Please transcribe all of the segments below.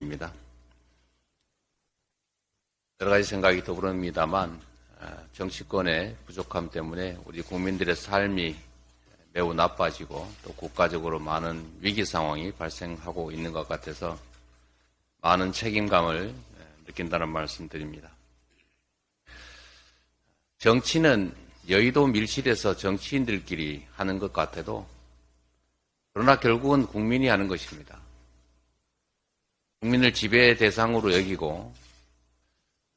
입니다. 여러 가지 생각이 더불어옵니다만 아, 정치권의 부족함 때문에 우리 국민들의 삶이 매우 나빠지고 또 국가적으로 많은 위기 상황이 발생하고 있는 것 같아서 많은 책임감을 느낀다는 말씀드립니다. 정치는 여의도 밀실에서 정치인들끼리 하는 것 같아도 그러나 결국은 국민이 하는 것입니다. 국민을 지배 대상으로 여기고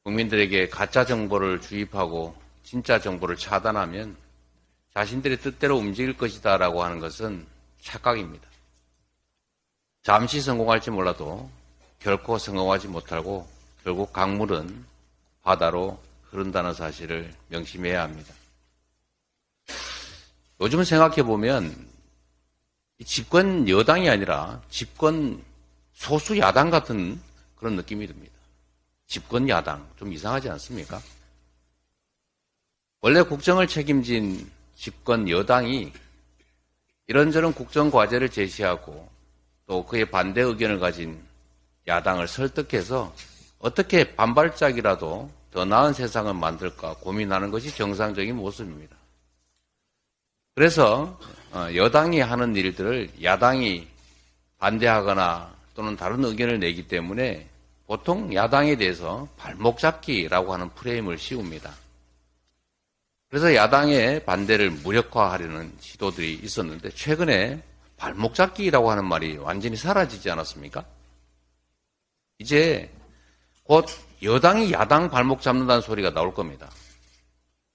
국민들에게 가짜 정보를 주입하고 진짜 정보를 차단하면 자신들의 뜻대로 움직일 것이다 라고 하는 것은 착각입니다. 잠시 성공할지 몰라도 결코 성공하지 못하고 결국 강물은 바다로 흐른다는 사실을 명심해야 합니다. 요즘 생각해 보면 집권 여당이 아니라 집권 소수 야당 같은 그런 느낌이 듭니다. 집권 야당 좀 이상하지 않습니까? 원래 국정을 책임진 집권 여당이 이런저런 국정 과제를 제시하고 또 그에 반대 의견을 가진 야당을 설득해서 어떻게 반발짝이라도 더 나은 세상을 만들까 고민하는 것이 정상적인 모습입니다. 그래서 어, 여당이 하는 일들을 야당이 반대하거나 또는 다른 의견을 내기 때문에 보통 야당에 대해서 발목 잡기라고 하는 프레임을 씌웁니다. 그래서 야당의 반대를 무력화하려는 시도들이 있었는데 최근에 발목 잡기라고 하는 말이 완전히 사라지지 않았습니까? 이제 곧 여당이 야당 발목 잡는다는 소리가 나올 겁니다.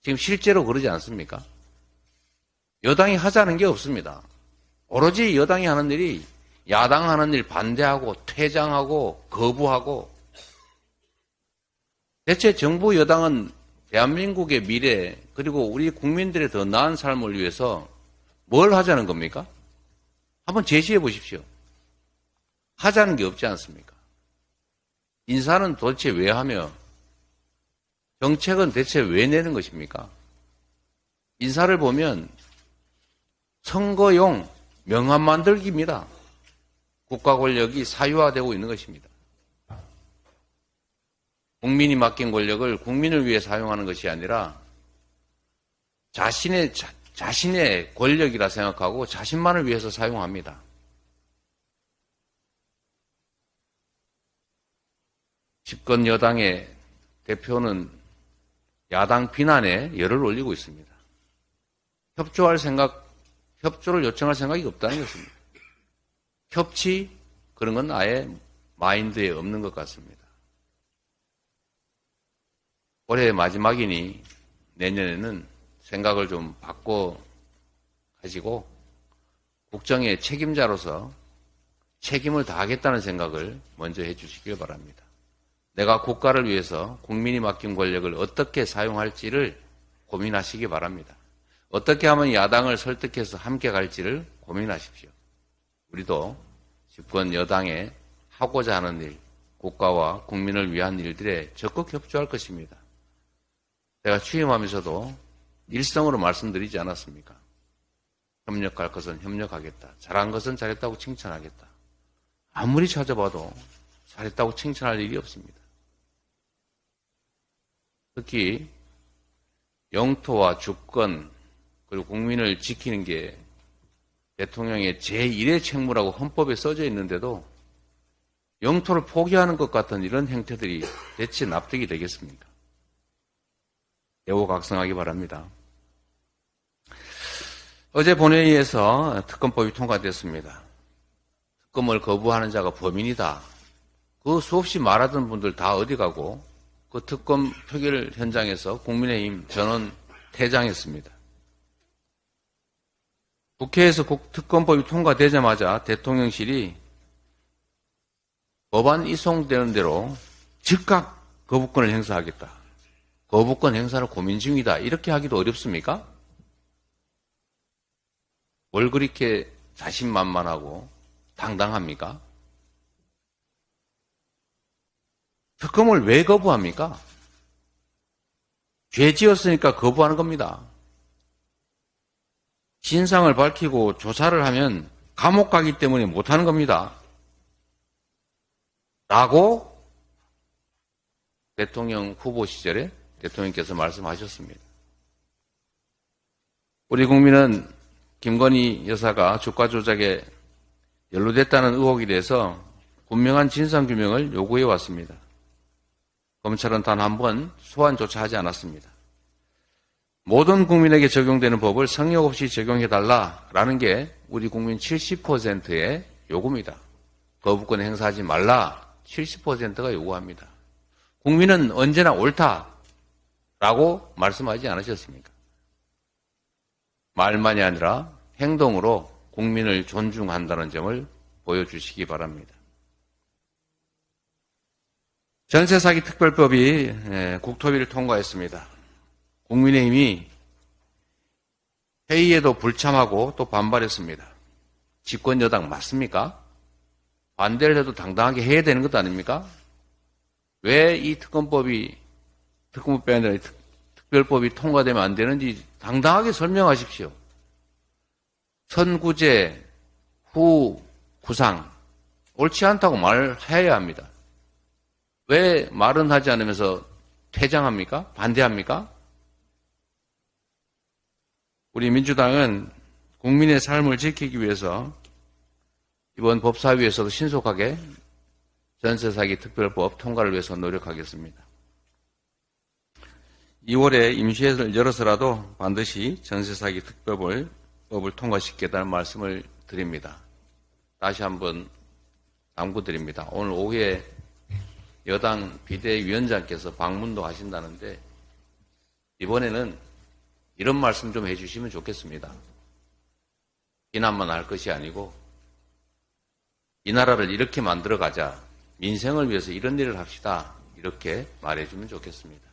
지금 실제로 그러지 않습니까? 여당이 하자는 게 없습니다. 오로지 여당이 하는 일이 야당 하는 일 반대하고 퇴장하고 거부하고 대체 정부 여당은 대한민국의 미래 그리고 우리 국민들의 더 나은 삶을 위해서 뭘 하자는 겁니까? 한번 제시해 보십시오. 하자는 게 없지 않습니까? 인사는 도대체 왜 하며 정책은 대체 왜 내는 것입니까? 인사를 보면 선거용 명함 만들기입니다. 국가 권력이 사유화되고 있는 것입니다. 국민이 맡긴 권력을 국민을 위해 사용하는 것이 아니라 자신의 자, 자신의 권력이라 생각하고 자신만을 위해서 사용합니다. 집권 여당의 대표는 야당 비난에 열을 올리고 있습니다. 협조할 생각, 협조를 요청할 생각이 없다는 것입니다. 협치 그런 건 아예 마인드에 없는 것 같습니다. 올해 마지막이니 내년에는 생각을 좀 바꿔 가지고 국정의 책임자로서 책임을 다하겠다는 생각을 먼저 해 주시길 바랍니다. 내가 국가를 위해서 국민이 맡긴 권력을 어떻게 사용할지를 고민하시기 바랍니다. 어떻게 하면 야당을 설득해서 함께 갈지를 고민하십시오. 우리도 집권 여당에 하고자 하는 일, 국가와 국민을 위한 일들에 적극 협조할 것입니다. 제가 취임하면서도 일성으로 말씀드리지 않았습니까? 협력할 것은 협력하겠다. 잘한 것은 잘했다고 칭찬하겠다. 아무리 찾아봐도 잘했다고 칭찬할 일이 없습니다. 특히 영토와 주권 그리고 국민을 지키는 게 대통령의 제1의 책무라고 헌법에 써져 있는데도 영토를 포기하는 것 같은 이런 행태들이 대체 납득이 되겠습니까? 애호각성하기 바랍니다. 어제 본회의에서 특검법이 통과됐습니다. 특검을 거부하는 자가 범인이다. 그 수없이 말하던 분들 다 어디 가고 그 특검 표결 현장에서 국민의힘 전원 퇴장했습니다. 국회에서 특검법이 통과되자마자 대통령실이 법안 이송되는 대로 즉각 거부권을 행사하겠다. 거부권 행사를 고민 중이다. 이렇게 하기도 어렵습니까? 뭘 그렇게 자신만만하고 당당합니까? 특검을 왜 거부합니까? 죄 지었으니까 거부하는 겁니다. 진상을 밝히고 조사를 하면 감옥 가기 때문에 못하는 겁니다. 라고 대통령 후보 시절에 대통령께서 말씀하셨습니다. 우리 국민은 김건희 여사가 주가 조작에 연루됐다는 의혹에 대해서 분명한 진상규명을 요구해 왔습니다. 검찰은 단 한 번 소환조차 하지 않았습니다. 모든 국민에게 적용되는 법을 성역 없이 적용해달라라는 게 우리 국민 70%의 요구입니다. 거부권 행사하지 말라 70%가 요구합니다. 국민은 언제나 옳다라고 말씀하지 않으셨습니까? 말만이 아니라 행동으로 국민을 존중한다는 점을 보여주시기 바랍니다. 전세 사기 특별법이 예, 국토위를 통과했습니다. 국민의힘이 회의에도 불참하고 또 반발했습니다. 집권 여당 맞습니까? 반대를 해도 당당하게 해야 되는 것도 아닙니까? 왜 이 특검법이 특검법이 아니라 특- 특별법이 통과되면 안 되는지 당당하게 설명하십시오. 선구제 후 구상 옳지 않다고 말해야 합니다. 왜 말은 하지 않으면서 퇴장합니까? 반대합니까? 우리 민주당은 국민의 삶을 지키기 위해서 이번 법사위에서도 신속하게 전세 사기 특별법 통과를 위해서 노력하겠습니다. 2월에 임시회를 열어서라도 반드시 전세 사기 특별법을 법을 통과시키겠다는 말씀을 드립니다. 다시 한번 당부드립니다. 오늘 오후에 여당 비대위원장께서 방문도 하신다는데 이번에는 이런 말씀 좀 해주시면 좋겠습니다. 비난만 할 것이 아니고 이 나라를 이렇게 만들어 가자. 민생을 위해서 이런 일을 합시다. 이렇게 말해주면 좋겠습니다.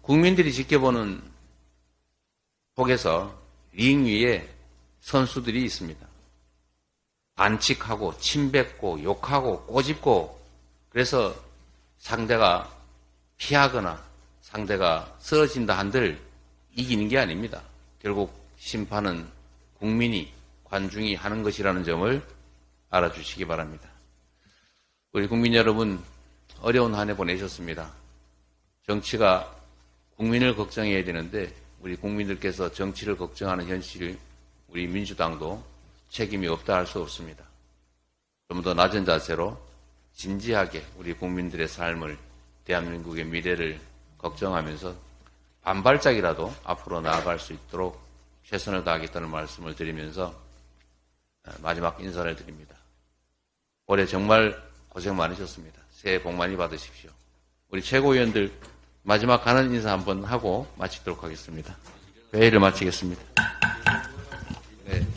국민들이 지켜보는 속에서 링 위에 선수들이 있습니다. 반칙하고 침뱉고 욕하고 꼬집고 그래서 상대가 피하거나 상대가 쓰러진다 한들 이기는 게 아닙니다. 결국 심판은 국민이 관중이 하는 것이라는 점을 알아주시기 바랍니다. 우리 국민 여러분 어려운 한 해 보내셨습니다. 정치가 국민을 걱정해야 되는데 우리 국민들께서 정치를 걱정하는 현실 우리 민주당도 책임이 없다 할 수 없습니다. 좀 더 낮은 자세로 진지하게 우리 국민들의 삶을 대한민국의 미래를 걱정하면서 반발짝이라도 앞으로 나아갈 수 있도록 최선을 다하겠다는 말씀을 드리면서 마지막 인사를 드립니다. 올해 정말 고생 많으셨습니다. 새해 복 많이 받으십시오. 우리 최고위원들 마지막 가는 인사 한번 하고 마치도록 하겠습니다. 회의를 마치겠습니다.